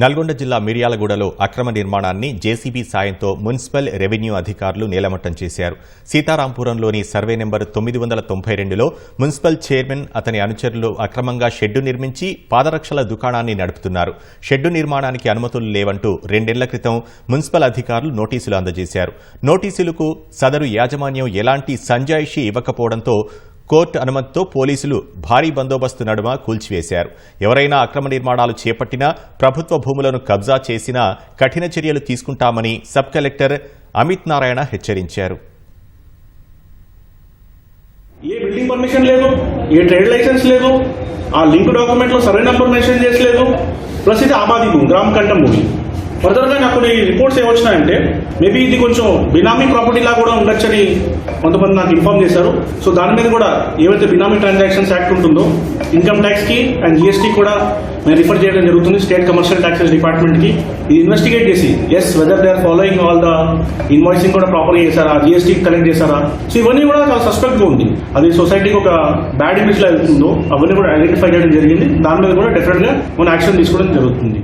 నల్గొండ జిల్లా మిర్యాలగూడలో అక్రమ నిర్మాణాన్ని జేసీబీ సాయంతో మున్సిపల్ రెవెన్యూ అధికారులు నేలమట్టం చేశారు. సీతారాంపురంలోని సర్వే నెంబర్ తొమ్మిది వందల తొంభై రెండులో మున్సిపల్ చైర్మన్ అతని అనుచరులు అక్రమంగా షెడ్డు నిర్మించి పాదరక్షల దుకాణాన్ని నడుపుతున్నారు. షెడ్డు నిర్మాణానికి అనుమతులు లేవంటూ రెండేళ్ళ క్రితం మున్సిపల్ అధికారులు నోటీసులు అందజేశారు. నోటీసులకు సదరు యాజమాన్యం ఎలాంటి సంజాయిషీ ఇవ్వకపోవడంతో కోర్టు అనుమతితో పోలీసులు భారీ బందోబస్తు నడుమ కూల్చివేశారు. ఎవరైనా అక్రమ నిర్మాణాలు చేపట్టినా ప్రభుత్వ భూములను కబ్జా చేసినా కఠిన చర్యలు తీసుకుంటామని సబ్ కలెక్టర్ అమిత్ నారాయణ హెచ్చరించారు. ఏ బిల్డింగ్ పర్మిషన్ లేదు ఏ ట్రేడ్ లైసెన్స్ లేదు ఆ లింక్ డాక్యుమెంట్లో సర్వే నెంబర్ మెన్షన్ చేయలేదు ప్లస్ ఇది ఆబాది భూమి గ్రామ కంఠం భూమి. ఫర్దర్గా నాకు కొన్ని రిపోర్ట్స్ ఏమొచ్చినాయంటే మేబీ ఇది కొంచెం బినామీ ప్రాపర్టీలా కూడా ఉండొచ్చని కొంతమంది నాకు ఇన్ఫార్మ్ చేశారు. సో దాని మీద కూడా ఏవైతే బినామీ ట్రాన్సాక్షన్స్ యాక్ట్ ఉంటుందో ఇన్కమ్ ట్యాక్స్కి అండ్ జిఎస్టీ కూడా మేము రిఫర్ చేయడం జరుగుతుంది స్టేట్ కమర్షియల్ ట్యాక్సెస్ డిపార్ట్మెంట్కి ఇది ఇన్వెస్టిగేట్ చేసి as whether they are following all the invoicing కూడా ప్రాపర్గా చేశారా జిఎస్టీ కలెక్ట్ చేశారా. సో ఇవన్నీ కూడా చాలా సస్పెక్ట్గా ఉంది. అది సొసైటీకి ఒక బ్యాడ్ ఇమేజ్లో వెళ్తుందో అవన్నీ కూడా ఐడెంటిఫై చేయడం జరిగింది. దాని మీద కూడా డెఫినెట్గా మనం యాక్షన్ తీసుకోవడం జరుగుతుంది.